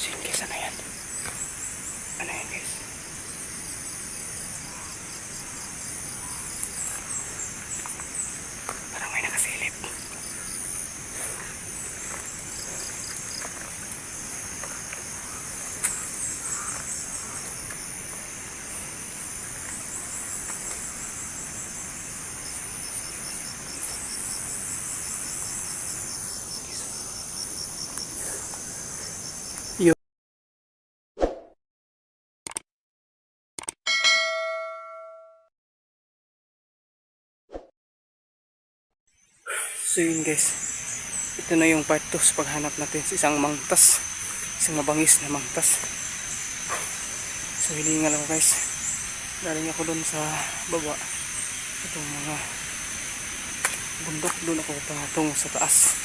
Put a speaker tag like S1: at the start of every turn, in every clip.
S1: Guys, ano yan? So yun guys. Ito na yung part 2 sa paghanap natin sa isang mangtas. Isang mabangis na mangtas. So hilingal ako guys. Galing ako doon sa baba. Itong mga bundok doon ako patungo sa taas.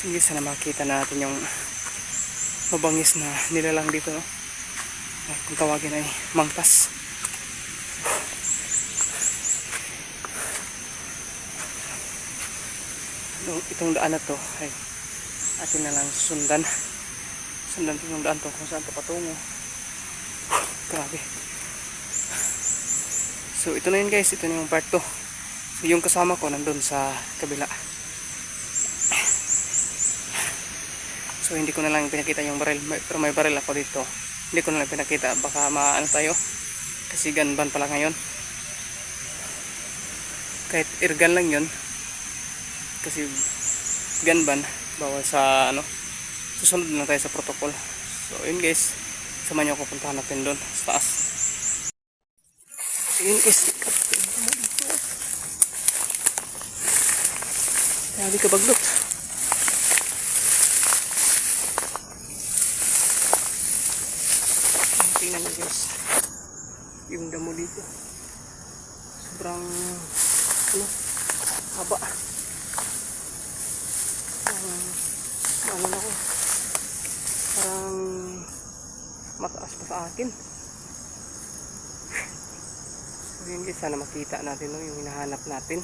S1: Sige, sana makita natin yung mabangis na nilalang dito, no? Kung tawagin ay mangtas. Itong, daan na to ay atin na lang sundan. Sundan itong daan to kung saan to patungo. Grabe. So ito na yun guys, ito na yung part 2. So yung kasama ko nandun sa kabila. So hindi ko na lang pinakita yung baril, May- pero may baril ako dito. Hindi ko na lang pinakita, baka maano tayo. Kasi ganban pala ngayon. Kahit irgan lang yun. Kasi ganban, bawal sa ano. Susunod lang tayo sa protocol. So yun guys, sama niyo ako puntahan natin doon sa taas. Yun guys, Grabe ka baglot. Tingnan niyo guys. Yung damo dito. Sobrang ano, haba. Parang, ano na ko. Parang mataas pa sa akin. So yun guys, sana makita natin no, yung hinahanap natin.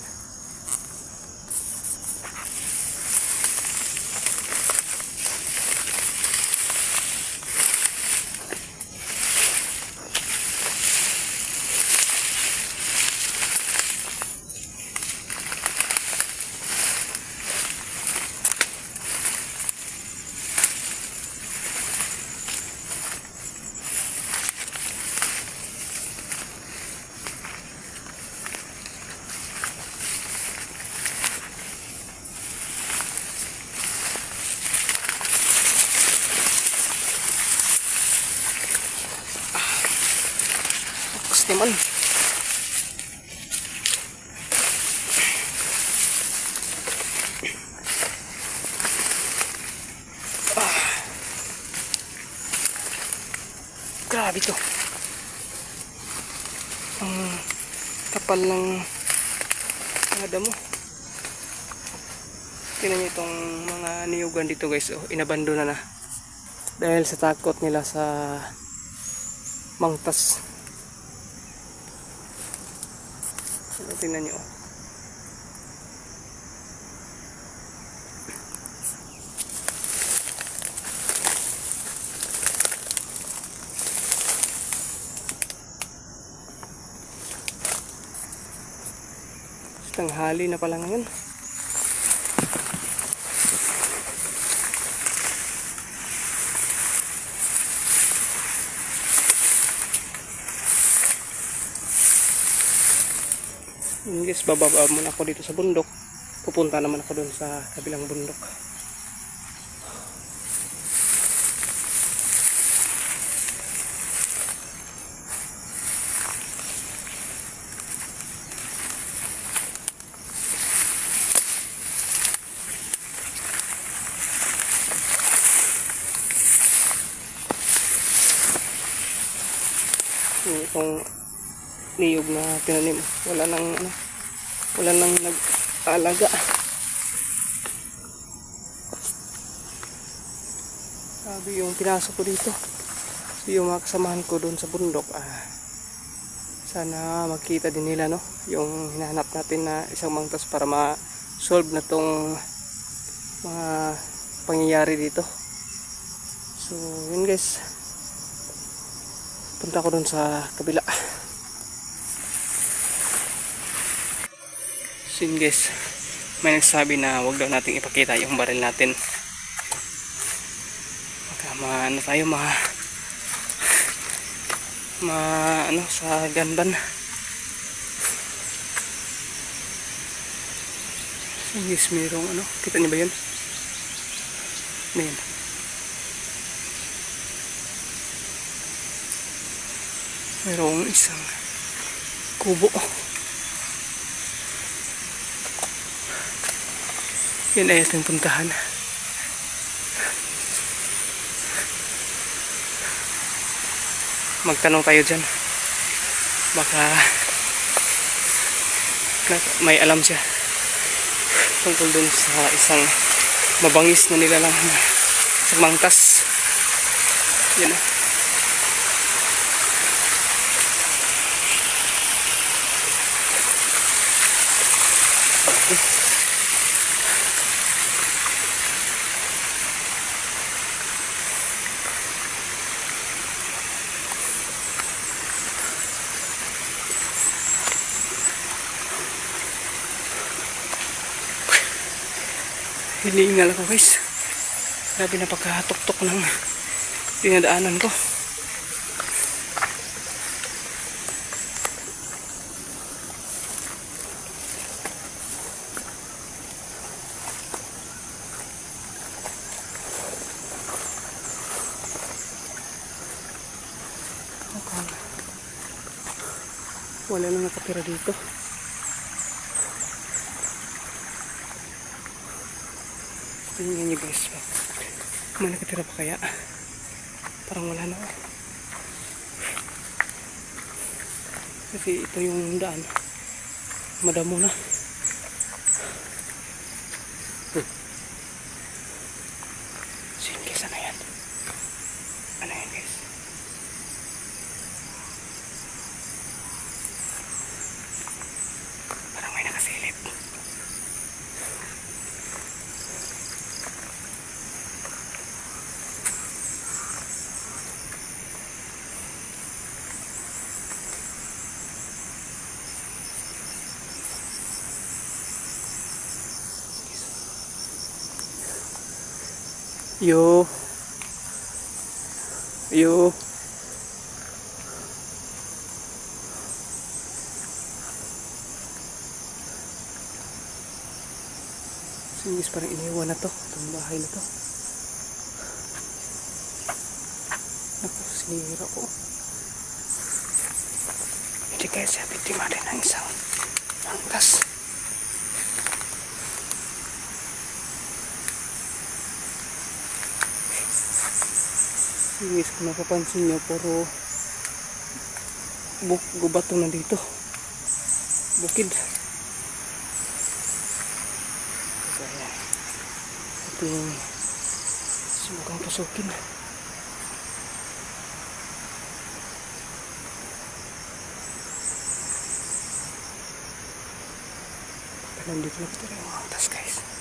S1: Fokus naman. Ah. Grabe to. Ang kapal ng ada mo. Tingnan niyo itong mga niyugan dito guys. Oh, inabandona na. Dahil sa takot nila sa mangtas. So, tingnan nyo. Tanghali na pala ngayon. Guys, bababa muna ako dito sa bundok. Pupunta naman ako doon sa kabilang bundok. Itong niyog na tinanim. Wala nang ano, wala nang nag-alaga. Sabi yung pinasok ko dito. So, yung mga kasamahan ko doon sa bundok, ah, sana makita din nila no yung hinahanap natin na isang mangtas para ma-solve na tong mga pangyayari dito. So, yun guys. Punta ko dun sa kabila. So yun guys, may nagsabi na wag daw nating ipakita yung baril natin. Baka ma, tayo, ma, ma, ano, sa ganban. So guys, mayroong ano, kita niyo ba yun? Yun? Mayroong isang kubo. Yan ay ating puntahan. Magtanong tayo dyan. Baka may alam siya tungkol dun sa isang mabangis na nilalang na isang mangtas. Yan na. Hinihingal ako guys. Grabe napakatuktok ng dinadaanan ko. Wala na nakatira dito. Tingnan nyo guys. May nakatira pa kaya? Parang wala na. Kasi ito yung daan. Madamo na. Hmm. So yun guys, ano yan? Ano yan guys? Parang may nakasilip. Yo. Yo. Singis parang iniwan na to. Itong bahay na to. Naku, sinira ko. Hindi kaya siya biktima din ng isang angkas. Singis kung napapansin nyo, puro buk gubato na dito. Bukid. So, ayan. Ito yung subukang pasukin. Nandito na ito yung mga tas guys.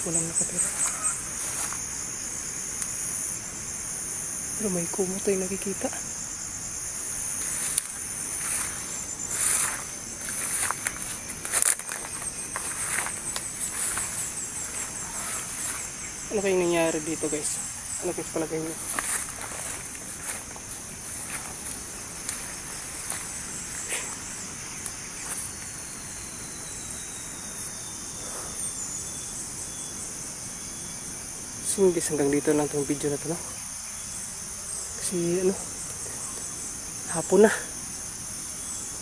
S1: Singis walang nakatira. Pero may kumot ay nakikita. Ano kayong nangyari dito guys? Ano kayong palagay niyo? So guys, hanggang dito lang itong video na to no? Kasi ano, hapon na.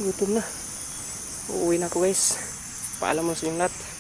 S1: Gutom na. Uuwi na ako guys. Paalam mo sa inyong lahat.